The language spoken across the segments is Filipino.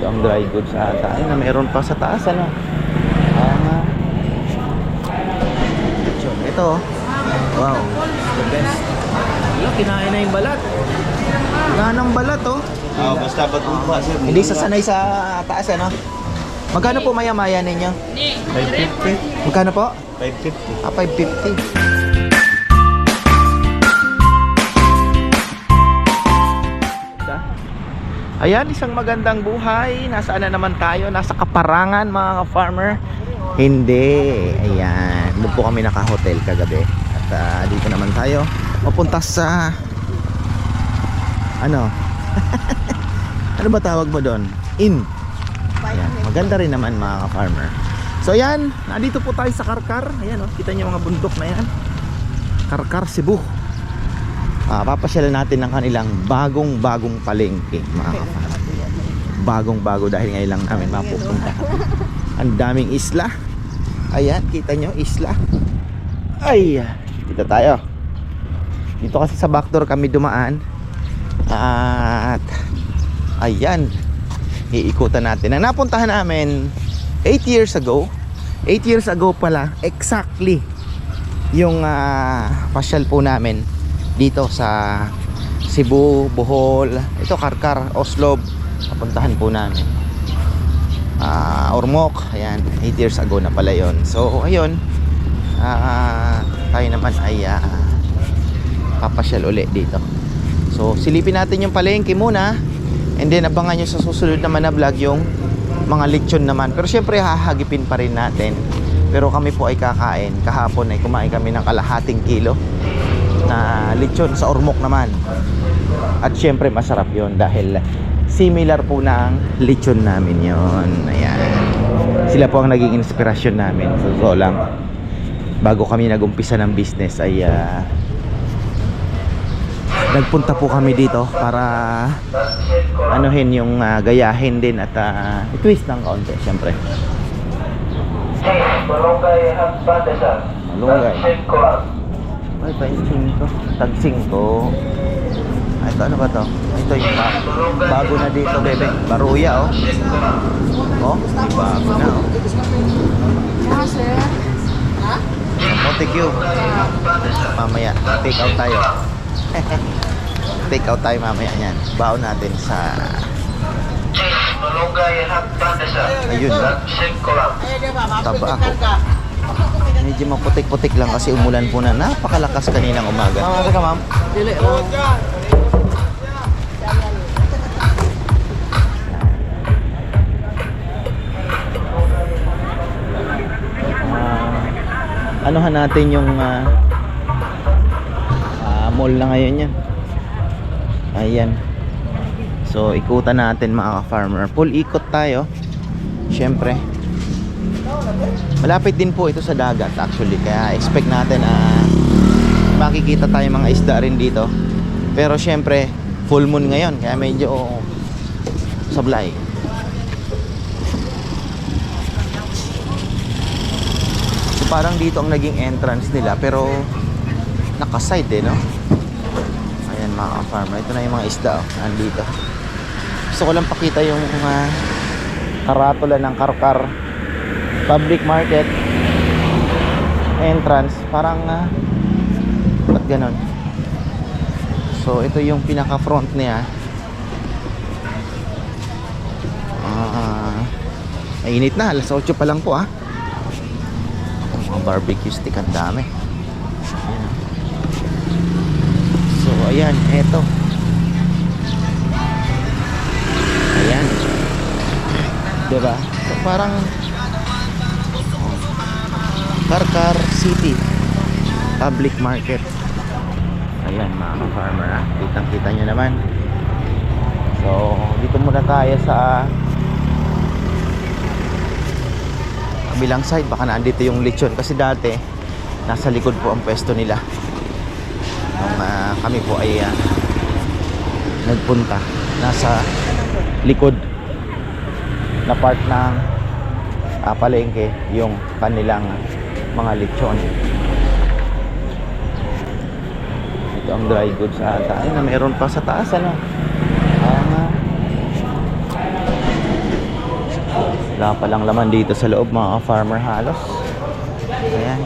Ito ang dry goods ata. Ayun na, meron pa sa taas, ano? Ah. Ito, oh. Wow. The best. Wala, kinain na yung balat. Kinain ng balat, oh. Ah, basta batumpa sir. Hindi sasanay sa taas, ano? Magkano po maya-maya ninyo? 550. Magkano po? 550. Ah, 550. Ayan, isang magandang buhay. Nasaan na naman tayo? Nasa kaparangan, mga ka-farmer. Hindi. Ayan. Doon kami naka-hotel kagabi. At ah, dito naman tayo. Mapunta sa... Ano? ano ba tawag mo doon? Inn. Ayan. Maganda rin naman mga ka-farmer. So ayan, nandito po tayo sa Karkar. Ayan oh, kita niyo mga bundok na yan. Karkar, Cebu. Ah, papasyalan natin ng kanilang bagong-bagong palengke, mga ka-farmer. Bagong-bago dahil ngayon lang namin mapupunta. Ang daming isla. Ayan, kita nyo, isla. Ay, dito tayo. Dito kasi sa backdoor kami dumaan. At ayan, iikutan natin. Ang napuntahan namin 8 years ago, 8 years ago pala, exactly yung ah, pasyal po namin dito sa Cebu, Bohol, ito Karkar, Oslob, napuntahan po namin. Ah, Ormoc, ayan, 8 years ago na pala yon. So, ayun, ah, tayo naman ay ah, papasyal uli dito. So, silipin natin yung palengke muna. And then, abangan nyo sa susunod naman na vlog yung mga lechon naman. Pero syempre, hahagipin pa rin natin. Pero kami po ay kakain. Kahapon ay kumain kami ng kalahating kilo na lechon sa ormok naman. At syempre, masarap yon dahil similar po ng lechon namin yon Ayan. Sila po ang naging inspirasyon namin. So, so lang. Bago kami nagumpisa ng business ay ah, nagpunta po kami dito para anuhin yung ah, gayahin din at ah, i-twist ng kaunti syempre Malunggay at pandesal. Malunggay. Ay painsin ko tag 5 ay ito ano ba to? Ito yung ba- bago na dito bebe. Baruya oh. Oh bago na oh. Montague mamaya take out tayo. Take out tayo mamaya yan baon natin sa. Ayun, oh. Tag 5 lang. taba ako medyo maputik-putik lang kasi umulan po na. Napakalakas kaninang umaga. Mama ka ma'am. Dili anuhan natin yung ah, ah, mall na ngayon yan ayan. So ikutan natin mga ka-farmer. Full ikot tayo. Syempre malapit din po ito sa dagat actually. Kaya expect natin na makikita tayo mga isda rin dito. Pero syempre full moon ngayon kaya medyo sablay. So parang dito ang naging entrance nila pero nakaside eh no? Ayan mga farmer ito na yung mga isda oh, nandito. Gusto ko lang pakita yung mga karatula ng karkar public market entrance parang uh, ba't ganon? So ito yung pinaka front niya. Ah mainit na alas 8 pa lang po ah. Mga barbecue stick ang dami. So ayan eto. Ayan. Diba? So parang Karkar City Public Market. Ayan mga farmer ah. Kitang kita nyo naman. So dito muna tayo sa Kabilang side. Baka nandito yung lechon. Kasi dati Nasa likod po ang pwesto nila. Nung ah, kami po ay ah, Nagpunta. Nasa likod Na part ng ah, palengke Yung kanilang mga lechon ito ang dry goods ata ay na meron pa sa taas ano ah, Wala palang laman dito sa loob mga farmer halos. Ayan.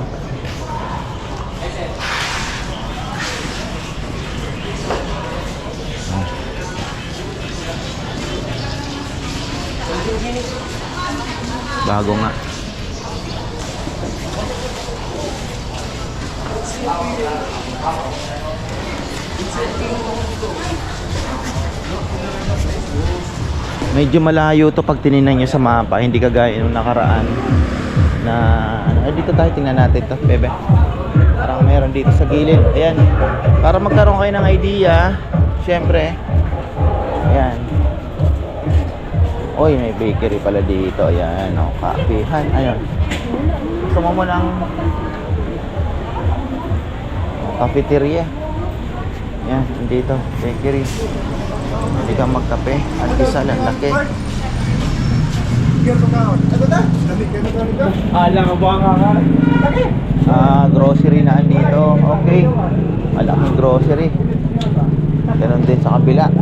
Bago nga. Medyo malayo to pag tinignan nyo sa mapa, hindi kagaya nung nakaraan na ano, dito tayo tingnan natin to, bebe. Parang meron dito sa gilid. Ayan. Para magkaroon kayo ng idea, syempre. Ayan. Oy, may bakery pala dito. Ayan, oh, kapihan. Ayun. Gusto mo mo ng cafeteria. Yan, dito, bakery. Hindi ka magkape. At isa lang, laki. Alam mo ba nga Ah, grocery na andito. Okay. Malaking grocery. Ganon din sa kabila.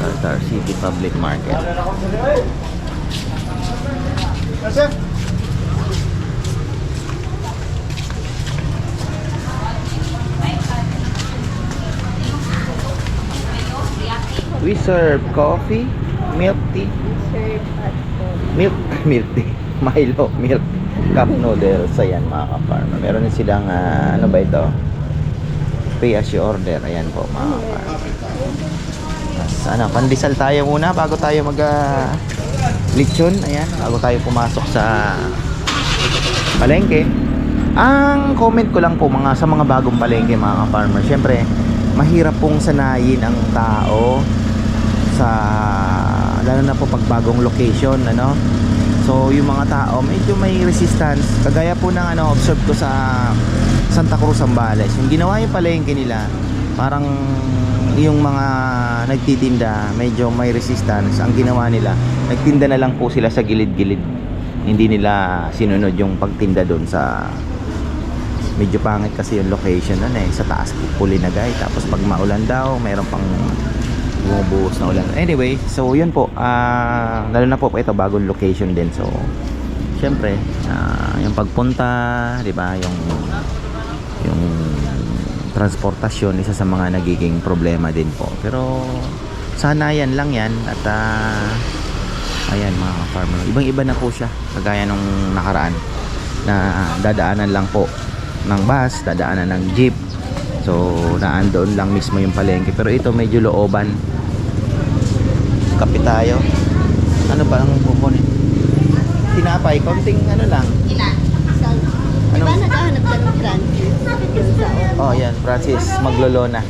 Tartar City Public Market. We serve coffee, milk tea, milk, milk tea, Milo, milk, cup noodles. Ayan mga ka-farmer. Meron din silang, ah, ano ba ito? Pay as you order. Ayan po mga ka-farmer. Ano, pandesal tayo muna bago tayo mag ah, lechon. Ayan, bago tayo pumasok sa palengke. Ang comment ko lang po mga sa mga bagong palengke mga ka-farmer. Siyempre, mahirap pong sanayin ang tao sa lalo na po pag bagong location ano? So yung mga tao medyo may resistance. Kagaya po ng ano observe ko sa Santa Cruz Zambales. Yung ginawa yung palengke nila parang yung mga nagtitinda medyo may resistance ang ginawa nila. Nagtinda na lang po sila sa gilid-gilid. Hindi nila sinunod yung pagtinda doon sa medyo pangit kasi yung location nun eh. Sa taas puli na guy tapos pag maulan daw mayroon pang bumubuhos na ulan. Anyway so yun po. Ah lalo na po ito bagong location din. So syempre ah, yung pagpunta di ba yung yung transportasyon isa sa mga nagiging problema din po. Pero sanayan lang yan at ah, ayan mga farmer. Ibang iba na po siya kagaya nung nakaraan na dadaanan lang po ng bus, dadaanan ng jeep. So, naandoon lang mismo yung palengke. Pero ito medyo looban. Kape tayo. Ano ba ang kukunin? Tinapay, konting ano lang. Ilan? Isang. Di Anong- ba naghahanap ka ng Francis? Oh, yan, Francis, maglolona.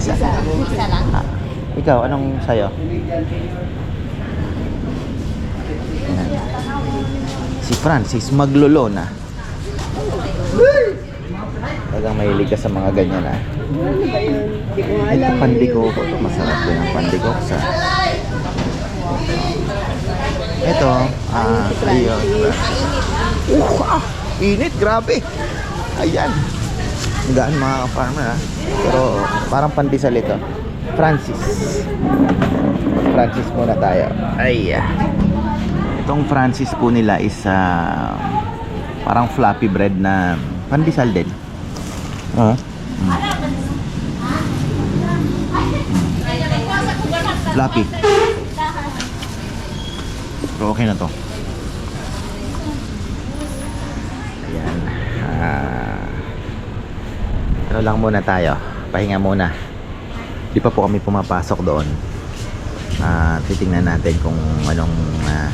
Isa. Isa. Isa lang? Ah, ikaw, anong sayo? Yan. Si Francis maglolona. Talagang mahilig ka sa mga ganyan ah. Yun? Hindi ko Ito. Ito masarap din ang pandikoko sa... Ito, ah, ayun. Uh, ah, init, grabe. Ayan. Gaan mga farmer ah. Pero parang pandesal ito. Francis. Francis muna tayo. Ay. ah. Itong Francis po nila is ah, parang floppy bread na pandesal din. Ah. Floppy. Pero okay na to. Ayan. Ah. ano lang muna tayo. Pahinga muna. Di pa po kami pumapasok doon. Ah, titingnan natin kung anong ah,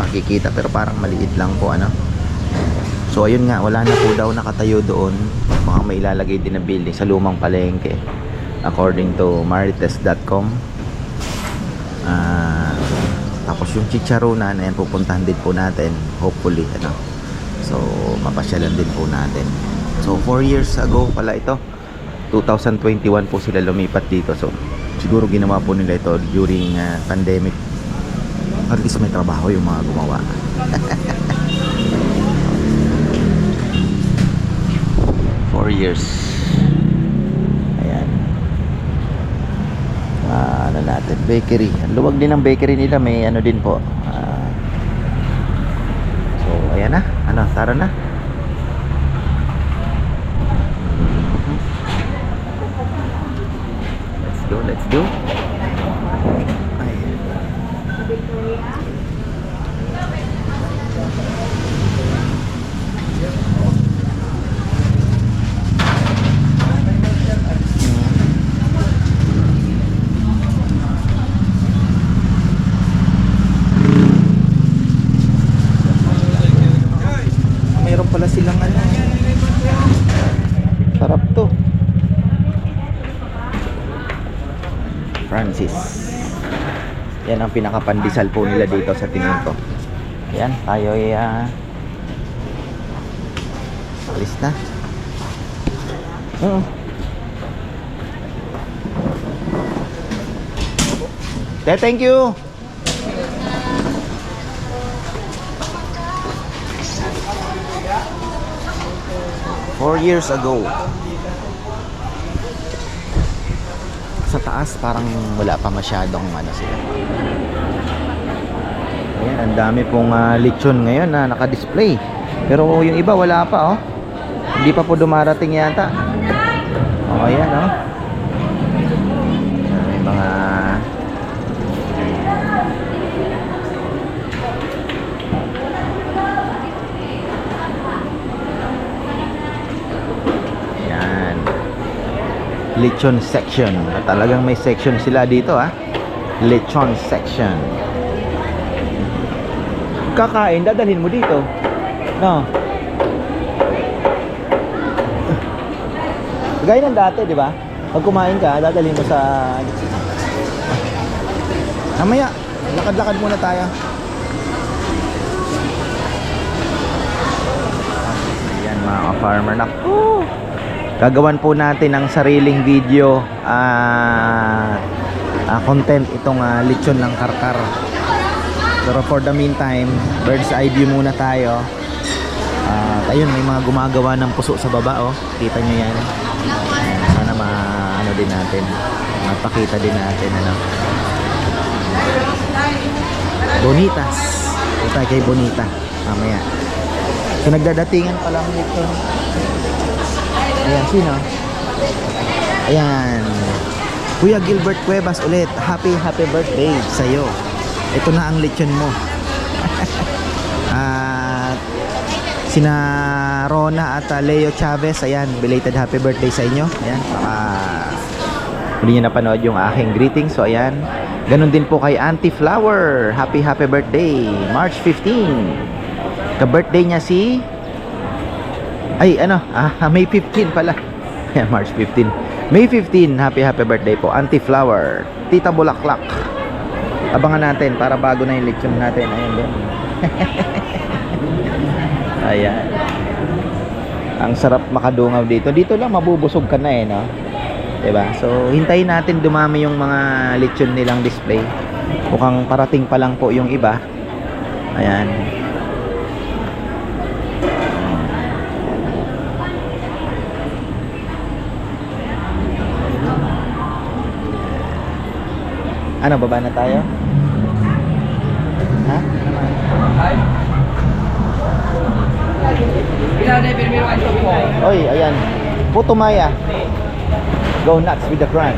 makikita pero parang maliit lang po ano. So ayun nga, wala na po daw nakatayo doon. Mga may ilalagay din na building sa lumang palengke. According to marites.com. Ah, tapos yung chicharunan, ayan pupuntahan din po natin. Hopefully, ano. So, mapasyalan din po natin. So, 4 years ago pala ito. 2021 po sila lumipat dito. So, siguro ginawa po nila ito during ah, pandemic. At least may trabaho yung mga gumawa. Four years. Ayan. Ah, ano natin. Bakery. Ang luwag din ng bakery nila. May ano din po. Ah, so, ayan na. Ano, tara na. Let's go, let's go. Ayan. Mayroon pala silang ano. Sarap to. Francis. Yan ang pinakapandisal po nila dito sa tingin ko. Yan, tayo ay ah, alis na. Oo. Te, thank you. Four years ago. Sa taas parang wala pa masyadong ano sila. Ayan, ang dami pong ah, lechon ngayon na naka-display. Pero yung iba wala pa oh. Hindi pa po dumarating yata. Oh, ayan oh. Lechon section. Talagang may section sila dito ah. Lechon section. Kakain, dadalhin mo dito. No. Gaya ng dati, di ba? Pag kumain ka, dadalhin mo sa... Mamaya, lakad-lakad muna tayo. Ayan mga ka-farmer. Naku! Gagawan po natin ng sariling video ah ah, content itong ah, lechon ng karkar. Pero for the meantime, bird's eye view muna tayo. At ayun, may mga gumagawa ng puso sa baba oh. Kita nyo yan. Sana ma ano din natin. Mapakita din natin ano. Bonitas. Ito kay Bonita. Mamaya. So nagdadatingan pa lang dito. Ayan, sino? Ayan. Kuya Gilbert Cuevas ulit. Happy, happy birthday sa'yo. Ito na ang lechon mo. At sina Rona at uh, Leo Chavez, ayan, belated happy birthday sa inyo. Ayan, baka hindi nyo napanood yung aking greeting. So, ayan. Ganon din po kay Auntie Flower. Happy, happy birthday. March 15. Ka-birthday niya si ay, ano? Ah, May 15 pala. March 15. May 15, happy happy birthday po. Auntie Flower, Tita Bulaklak. Abangan natin para bago na yung lechon natin. Ayun doon. Ayan. Ang sarap makadungaw dito. Dito lang mabubusog ka na eh, no? 'Di ba? So, hintayin natin dumami yung mga lechon nilang display. Mukhang parating pa lang po yung iba. Ayan. Ano, baba na tayo? Ha? Oy, ayan. Putumaya. Go nuts with the crunch.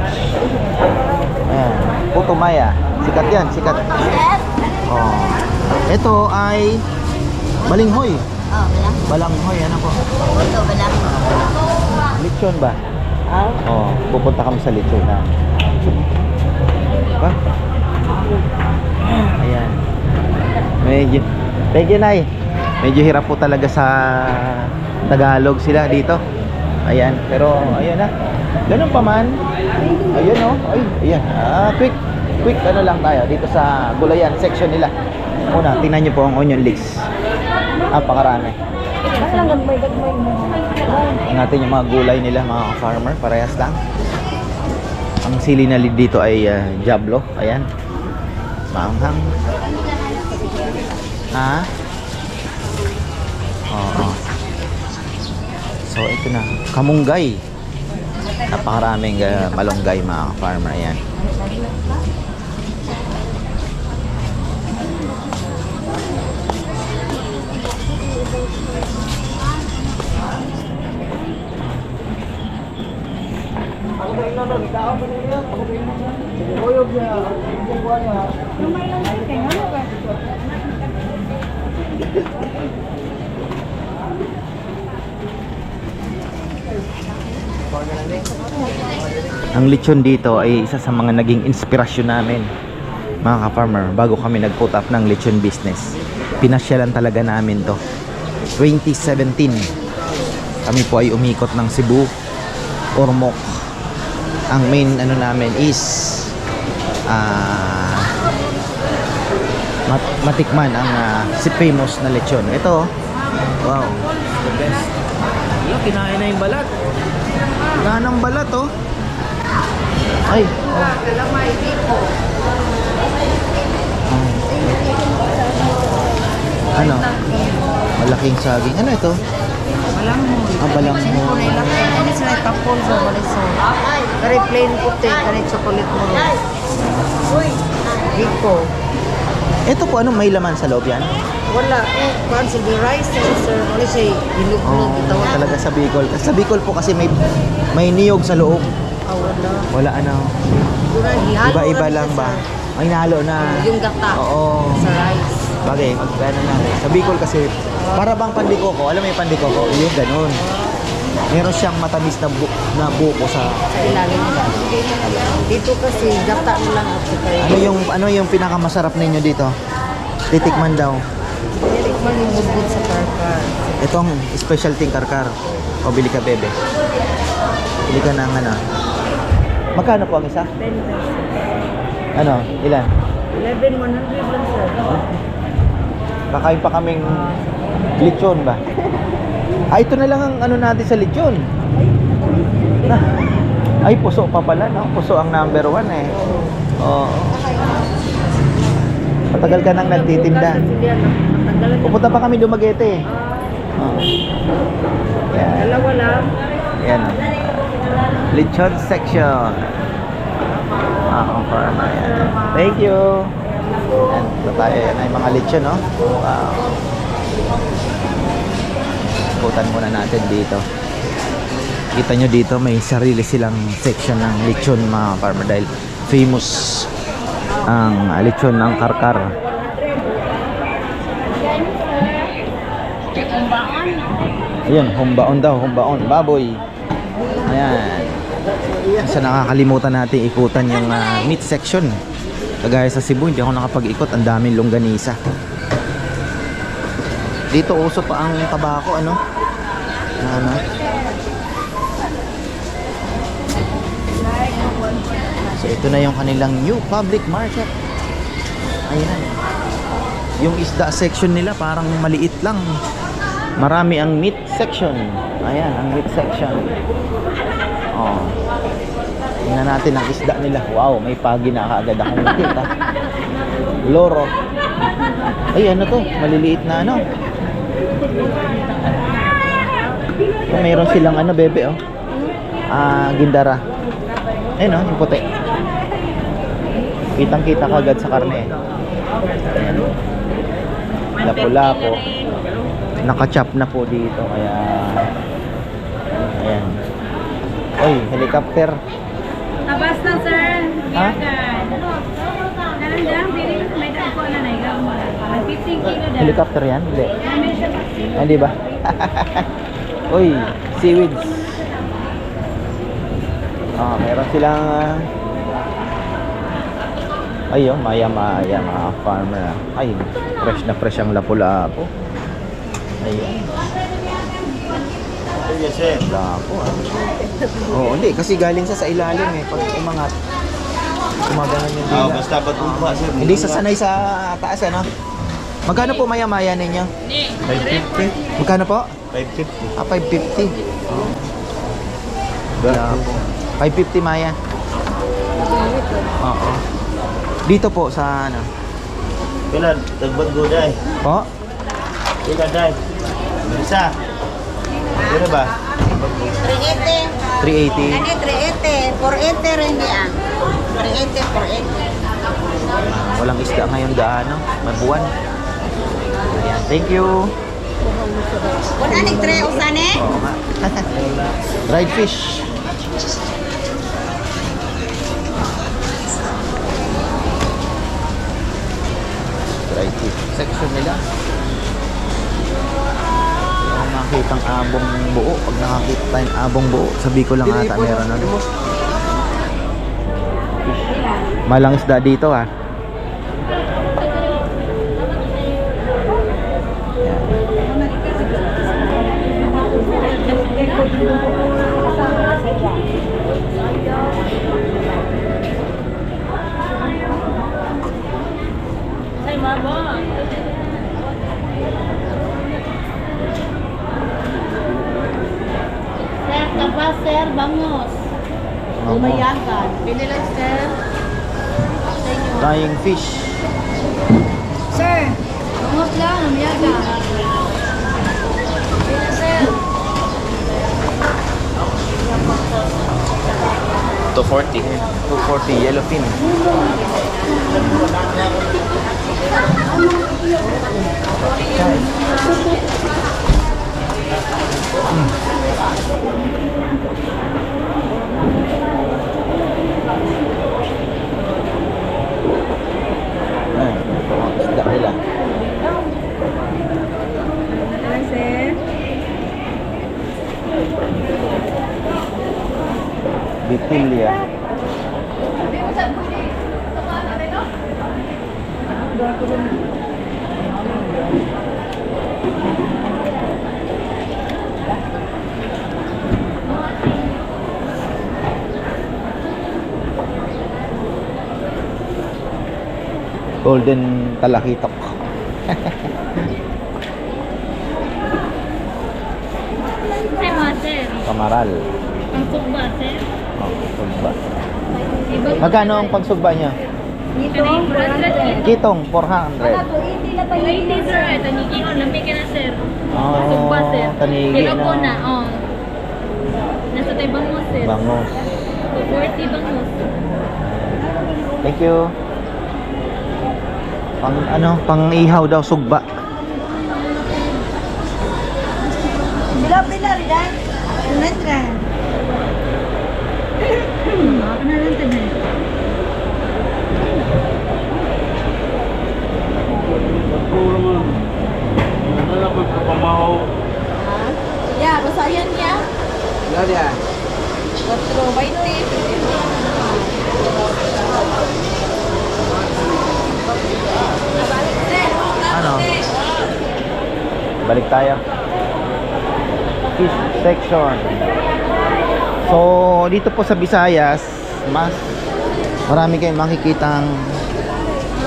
Ayan. Putumaya. Sikat yan, sikat. Oh. Ito ay balinghoy. Oh. Balanghoy, ano po? Ito, wala. Lechon ba? Ah, Oh, pupunta kami sa lechon na. Ba? Ayan. Medyo, thank you, Nay. Medyo hirap po talaga sa Tagalog sila dito. Ayan, pero ayan na. Ganun pa man. Ayan oh. Ay, ayan. Ah, quick. Quick ano lang tayo dito sa gulayan section nila. Una, tingnan niyo po ang onion leeks. Napakarami. mo. Ingatan yung mga gulay nila mga farmer, parehas lang. Ang sili na dito ay uh, Diablo, ayan. Maanghang. Ha? Oo. So ito na, kamunggay. Napakaraming uh, malunggay mga farmer, ayan. Ang lechon dito ay isa sa mga naging inspirasyon namin mga ka-farmer bago kami nag-put up ng lechon business. Pinasyalan talaga namin to. 2017 kami po ay umikot ng Cebu, Ormoc. Ang main ano namin is ah mat- matikman ang ah, si famous na lechon. Ito, wow, the best. Wala, kinain na yung balat. Kinain ng balat, oh. Ay, oh. Ano? Malaking saging. Ano ito? Ah, balanghon. Ini sila tapon sa baliso. Kari plain puti, kari chocolate mo. Biko. Ito po, ano, may laman sa loob yan? Wala. Eh, kuhan si the rice na sir. Ano siya, Oh, hinug-hinug kita. Wala. talaga sa Bicol. Sa Bicol po kasi may may niyog sa loob. Ah, wala. Wala ano. Wala, Iba-iba lang ba? sa- May nalo na. Yung gata. Oo. Sa rice. Bagay, magkano na. Sa Bicol kasi, para bang pandikoko. Alam mo yung pandikoko? Yung ganun. Meron siyang matamis na, bu- na buko sa... Sa ilalim. Dito kasi, gata mo lang at saka Ano yung ano yung pinakamasarap ninyo dito? Titikman daw. Meron man yung budbud sa karkar. Itong specialty karkar. O bili ka bebe. Bili ka ng ano. Magkano po ang isa? 10 pesos. Ano? Ilan? 11,100 lang sir. Kakain pa kaming lechon ba? Ah, ito na lang ang ano natin sa lechon. Ay, puso pa pala, no? Puso ang number one eh. Oo. Matagal ka nang nagtitinda. Pupunta pa kami Dumaguete. Oo. Yan. Dalawa lang. Yan. Lechon section. Ah, farm. Ayan. Thank you. Yan. Ito tayo. Yan ay mga lechon, no? Wow. Ikutan muna natin dito. Kita nyo dito, may sarili silang section ng lechon, mga farmer. Dahil famous ang lechon ng karkar. Ayun, humbaon daw, humbaon, baboy. Ayan. Sa nakakalimutan natin ikutan yung ah, meat section. Kagaya sa Cebu, hindi ako nakapag-ikot. Ang daming longganisa. Dito uso pa ang tabako, ano? Ano? Ito na yung kanilang new public market. Ayan. Yung isda section nila parang maliit lang. Marami ang meat section. Ayan, ang meat section. Oh. Tingnan natin ang isda nila. Wow, may pagi na kaagad akong nakita. Loro. Ay, ano to? Maliliit na ano. Mayroon silang ano, bebe, oh. Ah, gindara. Ayun, oh, yung puti. Kitang-kita kagad sa karne. Ayan. Lapu-lapo. Nakachop na po dito, kaya... Ayan. Oy, helicopter. Tabas na, sir. Ha? Biyagan. Kanan lang, dili may dako na na igaw mo. Mag 15 kilo da. Helicopter yan? Hindi. Ah, di ba? Uy, seaweeds. Ah, meron silang ah, Ayun, maya-maya mga farmer. Ay, fresh na fresh ang lapu-lapo. Ayun, lapo ah. Oo, hindi. Kasi galing sa sa ilalim eh. Pag umangat, kumaganan yung dila. basta batumba, sir. Hindi sasanay sa taas, ano? Magkano po maya-maya ninyo? 550. Magkano po? 550. Ah, 550. Wala po. 550 Maya. Oo. Dito po sa ano? Kailan? Tagbag go, day. Po? Kailan, day? Isa. Kailan ba? 380. 380. Kani 380. 480 rin niya. 380, 480. Walang isda ngayon gaano. Mabuwan. Ayan. Thank you. Kung aning 3 usane? Oo nga. Dried fish. IT section nila. Yung nakita ang abong buo pag nakakita tayong abong buo sabi ko lang ata meron na. Malangis da dito ha Bangos. Umayagan. Pili lang, sir. Flying fish. Sir, bangos lang, umayagan. Pili, sir. 240. 240 yellowfin. Ay, mga isda nila. sir. Bitilya. Golden talakitok. Kamaral. Ang sugba, sir. Oh, sugba. Magkano ang pagsugba niya? Dito, 400. Kitong 400. 80, sir. Ito, nikingon. Lamig ka na, sir. Oh, Sugba, sir. tanigi Ikaw po na. na, oh. Nasa tayo bangos, sir. Bangos. 240 bangos. Thank you. Pang ano, pang ihaw daw sugba. Sila na rin ah. Ano Nantra. Ya, basayan niya. Ya, ya. 4, 20, 25. Ano? Balik tayo. Fish section. So, dito po sa Visayas, mas marami kayong makikitang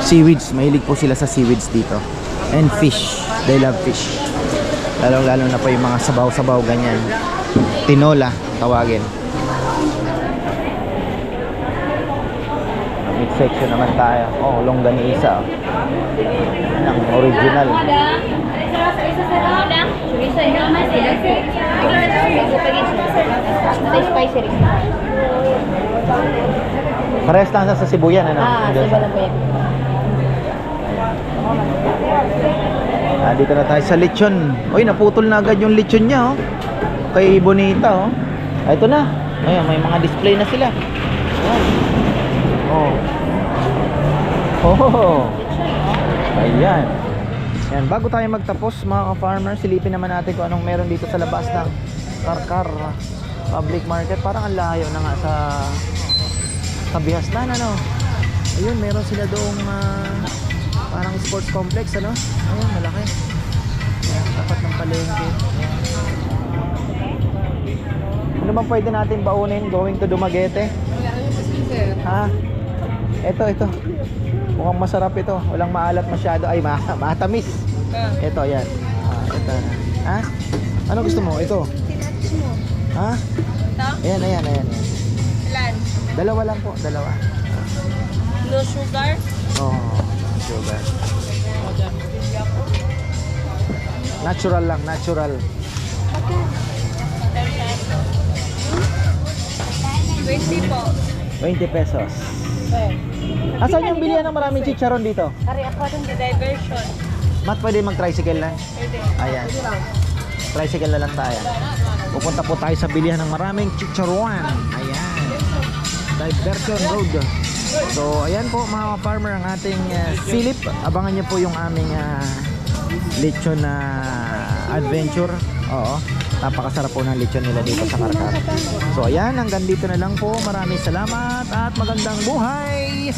seaweeds. Mahilig po sila sa seaweeds dito. And fish. They love fish. Lalo-lalo na po yung mga sabaw-sabaw ganyan. Tinola, tawagin. Meat section naman tayo. Oh, longganisa. Oh. Ang original. Parehas lang sa Sibuyan, ano? Ah, balang po yan. Ah, dito na tayo sa lechon. Uy, naputol na agad yung lechon niya, oh. Kay Bonita, oh. Ah, ito na. Ayan, may mga display na sila. Ayan. Oh. Oh. Ayan. Ayan, bago tayo magtapos mga ka-farmer, silipin naman natin kung anong meron dito sa labas ng Karkar Public Market. Parang ang layo na nga sa sa Bihasnan, ano. Ayun, meron sila doong ah, parang sports complex, ano. Ayun, malaki. Ayan, tapat ng palengke. Ano bang pwede natin baunin going to Dumaguete? Ha? Ito, ito. Mukhang masarap ito. Walang maalat masyado. Ay, ma matamis. Ito, yan. Ah, ito. Ha? Ano gusto mo? Ito. Ha? Ito? Ayan, ayan, ayan. Ilan? Dalawa lang po, dalawa. No sugar? Oh, sugar. Natural lang, natural. 20 po. 20 pesos. Asan yung bilihan ng maraming chicharon dito? Ari ako itong diversion. Mat, pwede mag-tricycle lang? Pwede. Ayan. Tricycle na lang tayo. Pupunta po tayo sa bilihan ng maraming chicharon. Ayan. Diversion Road. So, ayan po mga farmer ang ating uh, silip. Abangan niyo po yung aming uh, lechon na adventure. Oo. Napakasarap po ng lechon nila dito sa Karkar. So ayan, hanggang dito na lang po. Maraming salamat at magandang buhay!